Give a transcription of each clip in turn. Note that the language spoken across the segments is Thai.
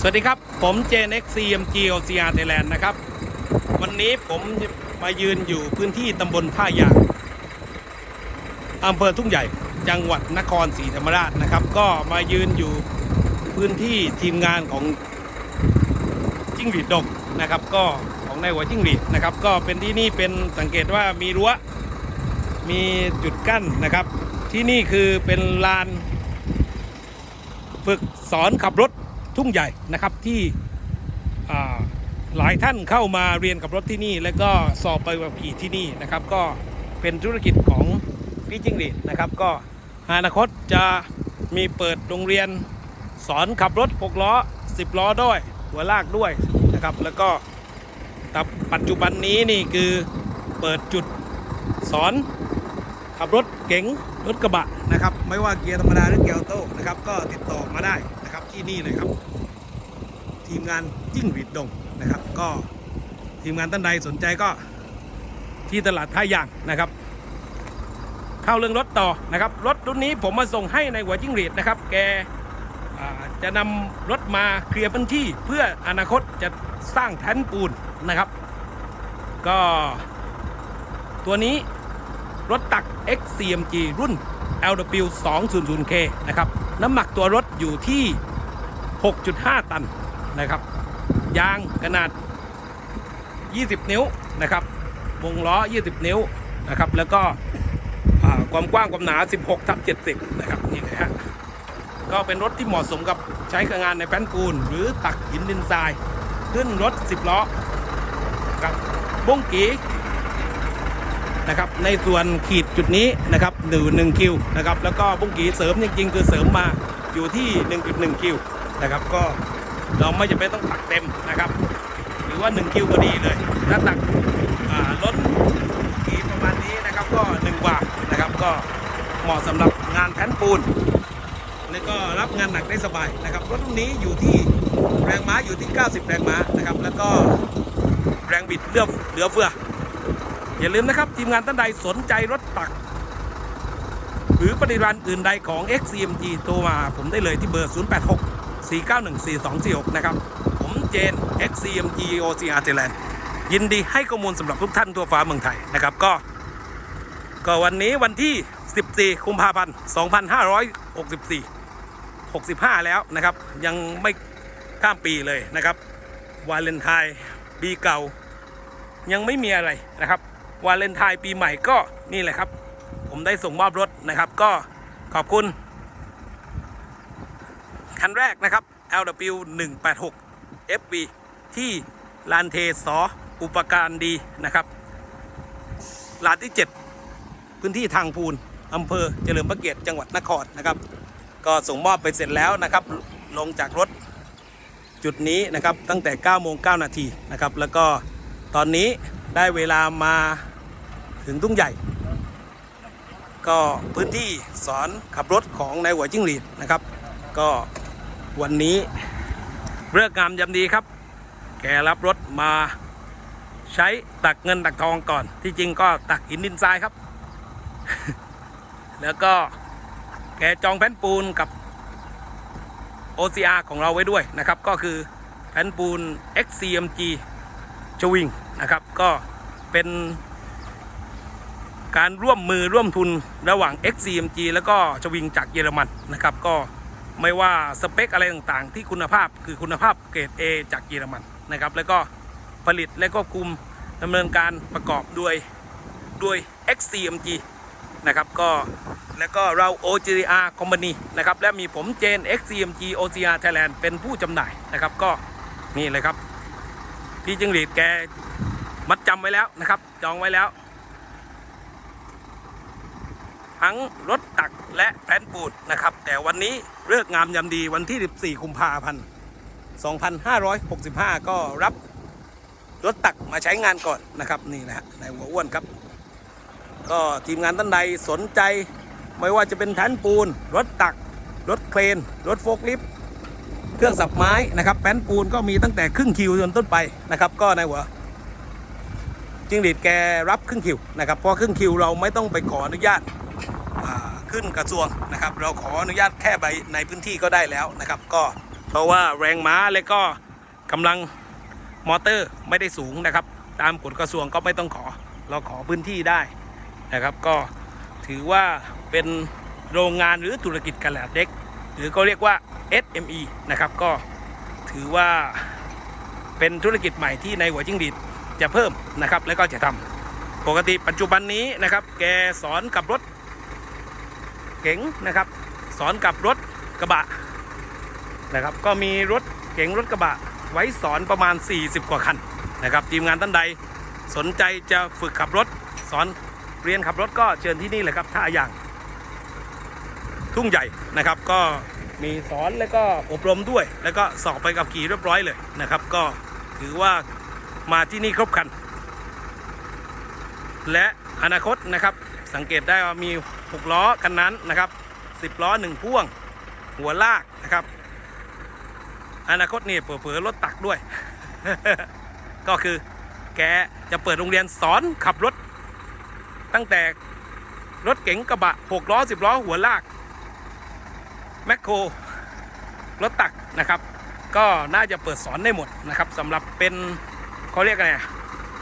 สวัสดีครับ ผมเจน X CMG OCR Thailand นะครับ วันนี้ผมมายืนอยู่พื้นที่ตำบลท่ายางอำเภอทุ่งใหญ่จังหวัดนครศรีธรรมราชนะครับ ก็มายืนอยู่พื้นที่ทีมงานของจิ้งหรีดดงนะครับ ก็ของนายหัวจิ้งหรีดนะครับ ก็เป็นที่นี่เป็นสังเกตว่ามีรั้วมีจุดกั้นนะครับ ที่นี่คือเป็นลาน ฝึกสอนขับรถ ทุ่งใหญ่นะครับที่หลายท่านเข้ามาเรียนขับรถที่นี่ แล้วก็สอบไปขับขี่ที่นี่นะครับ ก็เป็นธุรกิจของพี่จิ้งหรีดนะครับ ก็อนาคตจะมีเปิดโรงเรียนสอนขับรถ6ล้อ 10 ล้อด้วย หัวลากด้วยนะครับ แล้วก็แต่ปัจจุบันนี้นี่คือเปิดจุดสอนขับรถเก๋งรถกระบะนะครับ ไม่ว่าเกียร์ธรรมดาหรือเกียร์ออโต้นะครับ ก็ติดต่อมาได้นะครับที่นี่เลยครับ ทีมงานจิ้งหรีดดงนะครับ ก็ทีมงานท่านใดสนใจก็ที่ตลาดท่ายางนะครับ เข้าเรื่องรถต่อนะครับรถรุ่นนี้ผมมาส่งให้ในหัวจิ้งหรีดนะครับ แกจะนำรถมาเคลียร์พื้นที่เพื่ออนาคตจะสร้างแท่นปูนนะครับ ก็ตัวนี้รถตัก XCMG รุ่น LW 200K นะครับ น้ำหนักตัวรถอยู่ที่ 6.5 ตัน นะครับ ยางขนาด 20 นิ้วนะครับ วงล้อ 20 นิ้วนะครับ แล้วก็ความกว้างความหนา 16ทับ70 นะครับนี่นะฮะก็เป็นรถที่เหมาะสมกับใช้กับงานในแป้นปูน หรือตักหินดินทราย ขึ้นรถ 10 ล้อกับบุ้งกีนะครับในส่วนขีดจุดนี้นะครับหนึ่งหนึ่งคิวนะครับแล้วก็บุ้งกีเสริมจริงๆ คือเสริมมาอยู่ที่ 1.1 คิวนะครับก็ เราไม่จำเป็นต้องตักเต็มนะครับ หรือว่า 1 คิวก็ดีเลย ถ้าตักล้นกีประมาณนี้นะครับก็1บาทนะครับก็เหมาะสำหรับงานแผ่นปูน แล้วก็รับงานหนักได้สบายนะครับรถรุ่นนี้อยู่ที่แรงม้าอยู่ที่ 90 แรงม้านะครับ แล้วก็แรงบิดเลือเหลือเฟือ อย่าลืมนะครับทีมงานท่านใดสนใจรถตัก หรือปฏิบัติอื่นใดของ XCMG โทรมาผมได้เลยที่เบอร์ 086 491 4246 นะครับ ผมเจน XCMG OCR Thailand ยินดีให้ข้อมูลสำหรับทุกท่านทั่วฟ้าเมืองไทยนะครับ ก็ ก็วันนี้วันที่ 14 กุมภาพันธ์ 2564 65 แล้วนะครับ ยังไม่ข้ามปีเลยนะครับ วาเลนไทน์ปีเก่า ยังไม่มีอะไรนะครับ วาเลนไทน์ปีใหม่ก็นี่แหละครับ ผมได้ส่งมอบรถนะครับ ก็ขอบคุณ คันแรกนะครับ LW 186 FV ที่ลานเทสออุปการดีนะครับลานที่ 7 พื้นที่ทางพูนอำเภอเฉลิมพระเกียรติจังหวัดนครนะครับ ก็ส่งมอบไปเสร็จแล้วนะครับ ลงจากรถจุดนี้นะครับตั้งแต่9โมง9นาทีนะครับ แล้วก็ตอนนี้ได้เวลามาถึงทุ่งใหญ่ ก็พื้นที่สอนขับรถของนายหัวจิ้งหรีดนะครับ ก็ วันนี้เรื่องงามยามดีครับ แกรับรถมาใช้ตักเงินตักทองก่อน ที่จริงก็ตักหินดินทรายครับ แล้วก็แกจองแผ่นปูนกับ OCR ของเราไว้ด้วยนะครับ ก็คือแผ่นปูน XCMG ชวิงนะครับ ก็เป็นการร่วมมือร่วมทุนระหว่าง XCMG แล้วก็ชวิงจากเยอรมันนะครับ ก็ ไม่ว่าสเปคอะไรต่างๆ ที่คุณภาพคือคุณภาพเกรด A จากเยอรมันนะครับ แล้วก็ผลิตและควบคุมดำเนินการประกอบด้วยด้วย XCMG นะครับก็แล้วก็เรา OGR Company นะครับ และมีผมเจน XCMG OCR Thailand เป็นผู้จำหน่ายนะครับ ก็นี่เลยครับ พี่จิงหรีดแกมัดจำไว้แล้วนะครับ จองไว้แล้ว ทั้งรถตักและแผ่นปูนนะครับ แต่วันนี้เลิกงามยามดีวันที่ 14 กุมภาพันธ์ 2565 ก็รับรถตักมาใช้งานก่อนนะครับนี่นะฮะนายหัวอ้วนครับ ก็ทีมงานท่านใดสนใจ ไม่ว่าจะเป็นแผ่นปูน รถตัก รถเครน รถโฟล์คลิฟต์เครื่องสับไม้นะครับแป้นปูนก็มีตั้งแต่ครึ่งคิวจนต้นไปนะครับ ก็ในหัวจิงหรีดแกรับครึ่งคิวนะครับเพราะครึ่งคิวเราไม่ต้องไปขออนุญาต ขึ้นกระทรวงนะครับ เราขออนุญาตแค่ใบในพื้นที่ก็ได้แล้วนะครับ ก็เพราะว่าแรงม้าและก็กำลังมอเตอร์ไม่ได้สูงนะครับ ตามกฎกระทรวงก็ไม่ต้องขอ เราขอพื้นที่ได้นะครับ ก็ถือว่าเป็นโรงงานหรือธุรกิจขนาดเล็ก หรือก็เรียกว่า SME นะครับ ก็ถือว่าเป็นธุรกิจใหม่ที่ในหัวจิ้งหรีดจะเพิ่มนะครับ แล้วก็จะทำปกติปัจจุบันนี้นะครับ แกสอนกับรถ ก๋งนะครับ สอนกับรถกระบะนะครับ ก็มีรถเก๋งรถกระบะไว้สอนประมาณ 40 กว่าคันนะครับ ทีมงานท่านใดสนใจจะฝึกขับรถสอนเรียนขับรถก็เชิญที่นี่เลยครับท่าอย่าง ทุ่งใหญ่นะครับก็มีสอนแล้วก็อบรมด้วย แล้วก็สอบไปกับขี่เรียบร้อยเลยนะครับ ก็ถือว่ามาที่นี่ครบครัน และอนาคตนะครับ สังเกตได้ว่ามี6ล้อคันนั้นนะครับ10ล้อ1พ่วง หัวลากนะครับ อนาคตนี่เผื่อๆรถตักด้วย ก็คือแกจะเปิดโรงเรียนสอนขับรถ ตั้งแต่รถเก๋งกระบะ6ล้อ10ล้อหัวลากแมคโครรถตักนะครับ ก็น่าจะเปิดสอนได้หมดนะครับสำหรับเป็นเขาเรียกอะไร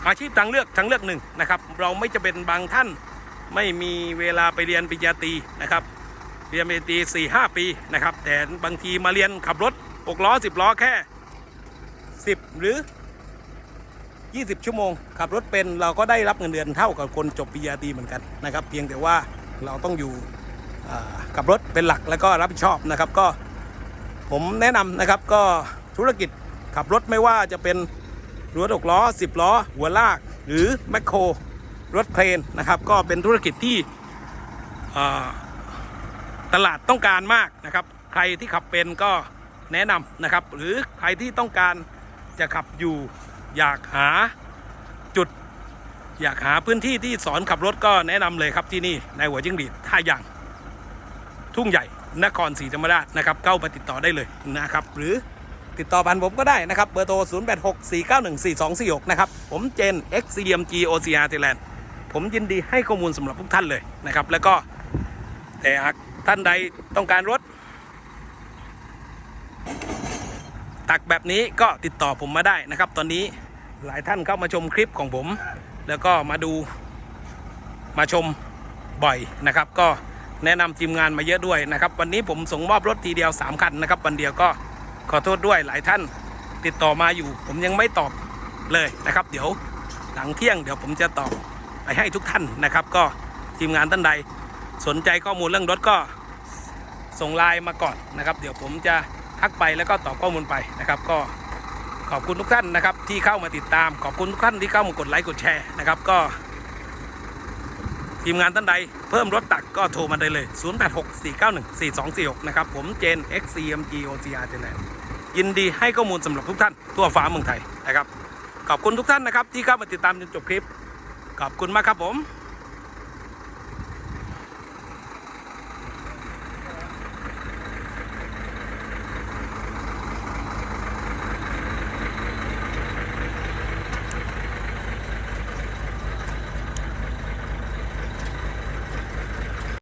อาชีพทางเลือกทางเลือกหนึ่งนะครับ เราไม่จะเป็นบางท่าน ไม่มีเวลาไปเรียนปริญญาตรีนะครับ เรียนปริญญาตรีสี่ห้าปีนะครับ แต่บางทีมาเรียนขับรถ6ล้อ 10 ล้อแค่ 10 หรือ 20 ชั่วโมง ขับรถเป็นเราก็ได้รับเงินเดือนเท่ากับคนจบปริญญาตรีเหมือนกันนะครับ เพียงแต่ว่าเราต้องอยู่ขับรถเป็นหลักแล้วก็รับผิดชอบนะครับก็ผมแนะนำนะครับก็ธุรกิจขับรถไม่ว่าจะเป็นรถหกล้อ 10 ล้อ หัวลาก หรือแมคโคร รถเครนนะครับ ก็เป็นธุรกิจที่ตลาดต้องการมากนะครับ ใครที่ขับเป็นก็แนะนำนะครับ หรือใครที่ต้องการจะขับอยู่อยากหาจุด อยากหาพื้นที่ที่สอนขับรถก็แนะนำเลยครับที่นี่ในหัวจิ้งหรีดท่ายางทุ่งใหญ่นครศรีธรรมราชนะครับเข้ามาติดต่อได้เลยนะครับ หรือติดต่อผ่านผมก็ได้นะครับ เบอร์โทร 0 8 6 4 9 1 4 2 4 6 นะครับ ผมเจน XCMG OCR Thailand ผมยินดีให้ข้อมูลสำหรับทุกท่านเลยนะครับ แล้วก็แต่หากท่านใดต้องการรถ ตักแบบนี้ก็ติดต่อผมมาได้นะครับ ตอนนี้หลายท่านเข้ามาชมคลิปของผม แล้วก็มาดูมาชมบ่อยนะครับ ก็แนะนำทีมงานมาเยอะด้วยนะครับ วันนี้ผมส่งมอบรถทีเดียว 3 คันนะครับ วันเดียวก็ขอโทษด้วยหลายท่านติดต่อมาอยู่ ผมยังไม่ตอบเลยนะครับ เดี๋ยวหลังเที่ยงเดี๋ยวผมจะตอบ ไปให้ทุกท่านนะครับ ก็ทีมงานท่านใด สนใจข้อมูลเรื่องรถก็ส่งไลน์มาก่อนนะครับ เดี๋ยวผมจะทักไปแล้วก็ตอบข้อมูลไปนะครับ ก็ขอบคุณทุกท่านนะครับ ที่เข้ามาติดตาม ขอบคุณทุกท่านที่เข้ามากดไลค์กดแชร์นะครับก็ ทีมงานท่านใดเพิ่มรถตักก็โทรมาได้เลย 0864914246 นะครับ ผมเจน XCMG OCR เจนแลนยินดีให้ข้อมูลสำหรับทุกท่านทั่วฟ้าเมืองไทยนะครับ ขอบคุณทุกท่านนะครับที่เข้ามาติดตามจนจบคลิป ขอบคุณมากครับผม